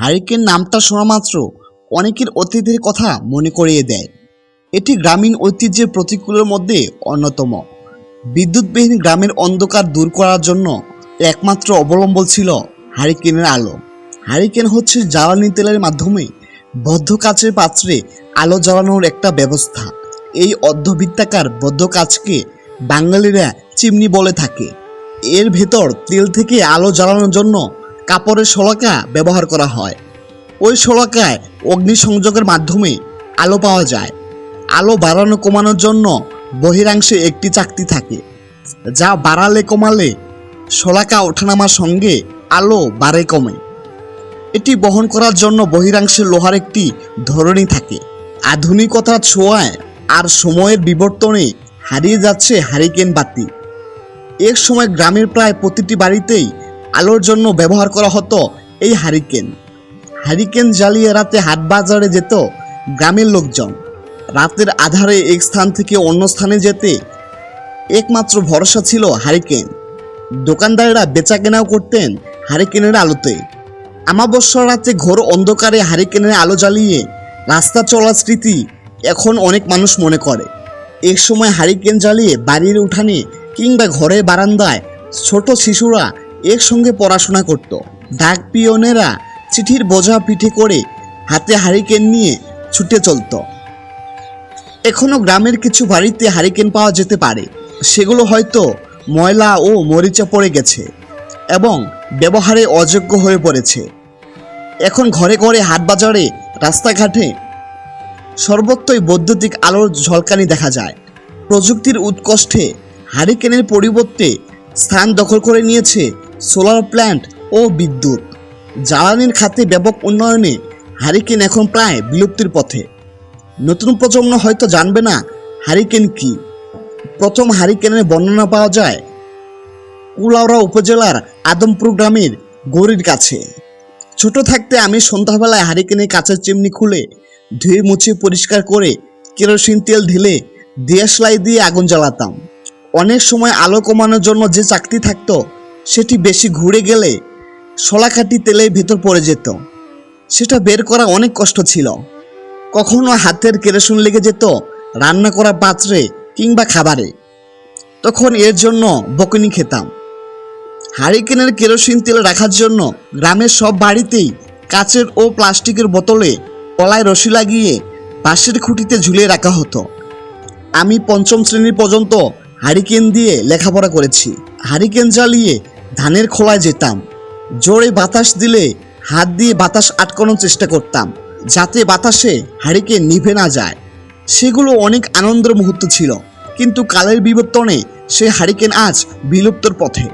Hurricane নামটা শোনা মাত্র অনেকের অতীতের কথা মনে করিয়ে দেয়। এটি গ্রামীণ ঐতিহ্যের প্রতিকূলের মধ্যে অন্যতম। বিদ্যুৎবিহীন গ্রামের অন্ধকার দূর করার জন্য একমাত্র অবলম্বন ছিল হারিকেনের আলো। হারিকেন হচ্ছে জ্বালানি তেলের মাধ্যমে বদ্ধ কাচের পাত্রে আলো জ্বালানোর একটা ব্যবস্থা। এই অর্ধবৃত্তাকার বদ্ধ কাচকে বাঙালিরা চিমনি বলে থাকে। এর ভেতর তেল থেকে আলো জ্বালানোর জন্য কাপড়ের শলাকা ব্যবহার করা হয়। ওই শলাকায় অগ্নিসংযোগের মাধ্যমে আলো পাওয়া যায়। আলো বাড়ানো কমানোর জন্য বহিরাংশে একটি চাকতি থাকে, যা বাড়ালে কমালে শলাকা ওঠানামার সঙ্গে আলো বাড়ে কমে। এটি বহন করার জন্য বহিরাংশে লোহার একটি ধরনী থাকে। আধুনিকতার ছোঁয়ায় আর সময়ের বিবর্তনে হারিয়ে যাচ্ছে হারিকেন বাতি। এক সময় গ্রামের প্রায় প্রতিটি বাড়িতেই আলোর জন্য ব্যবহার করা হতো এই হারিকেন। হারিকেন জ্বালিয়ে রাতে হাট বাজারে যেত গ্রামের লোকজন। রাতের আধারে এক স্থান থেকে অন্য স্থানে যেতে একমাত্র ভরসা ছিল হারিকেন। দোকানদারেরা বেচা কেনাও করতেন হারিকেনের আলোতে। আমাবস্যার রাতে ঘোর অন্ধকারে হারিকেনের আলো জ্বালিয়ে রাস্তা চলার স্মৃতি এখন অনেক মানুষ মনে করে। এক সময় হারিকেন জ্বালিয়ে বাড়ির উঠানে কিংবা ঘরের বারান্দায় ছোট শিশুরা একসঙ্গে পড়াশোনা করত। ডাক পিয়নেরা চিঠির বোঝা পিঠে করে হাতে হারিকেন নিয়ে ছুটে চলতো। এখনও গ্রামের কিছু বাড়িতে হারিকেন পাওয়া যেতে পারে। সেগুলো হয়তো ময়লা ও মরিচা পড়ে গেছে এবং ব্যবহারে অযোগ্য হয়ে পড়েছে। এখন ঘরে ঘরে হাট বাজারে, রাস্তাঘাটে সর্বত্রই বৈদ্যুতিক আলোর ঝলকানি দেখা যায়। প্রযুক্তির উৎকষ্ঠে হারিকেনের পরিবর্তে স্থান দখল করে নিয়েছে সোলার প্ল্যান্ট ও বিদ্যুৎ। জ্বালানির খাতে ব্যাপক উন্নয়নে হারিকেন এখন প্রায় বিলুপ্তির পথে। নতুন প্রজন্ম হয়তো জানবে না হারিকেন কি। প্রথম হারিকেনের বর্ণনা পাওয়া যায় কুলাউড়া উপজেলার আদমপুর গ্রামের গৌরীর কাছে। ছোট থাকতে আমি সন্ধ্যাবেলায় হারিকেনের কাঁচের চিমনি খুলে ধুয়ে মুছে পরিষ্কার করে কেরোসিন তেল ঢেলে দিয়াশলাই দিয়ে আগুন জ্বালাতাম। অনেক সময় আলো কমানোর জন্য যে চাকতি থাকতো সেটি বেশি ঘুরে গেলে শলাকাটি তেলের ভেতর পড়ে যেত। সেটা বের করা অনেক কষ্ট ছিল। কখনো হাতের কেরোসিন লেগে যেত রান্না করা পাত্রে কিংবা খাবারে। তখন এর জন্য বকুনি খেতাম। হারিকেনের কেরোসিন তেল রাখার জন্য গ্রামের সব বাড়িতেই কাচের ও প্লাস্টিকের বোতলে কলায় রশি লাগিয়ে বাঁশের খুঁটিতে ঝুলিয়ে রাখা হতো। আমি পঞ্চম শ্রেণি পর্যন্ত হারিকেন দিয়ে লেখাপড়া করেছি। হারিকেন জ্বালিয়ে ধানের খোলায় যেতাম। জোরে বাতাস দিলে হাত দিয়ে বাতাস আটকানোর চেষ্টা করতাম, যাতে বাতাসে হাড়িকে নিভে না যায়। সেগুলো অনেক আনন্দের মুহূর্ত ছিল, কিন্তু কালের বিবর্তনে সে হারিকেন আজ বিলুপ্তর পথে।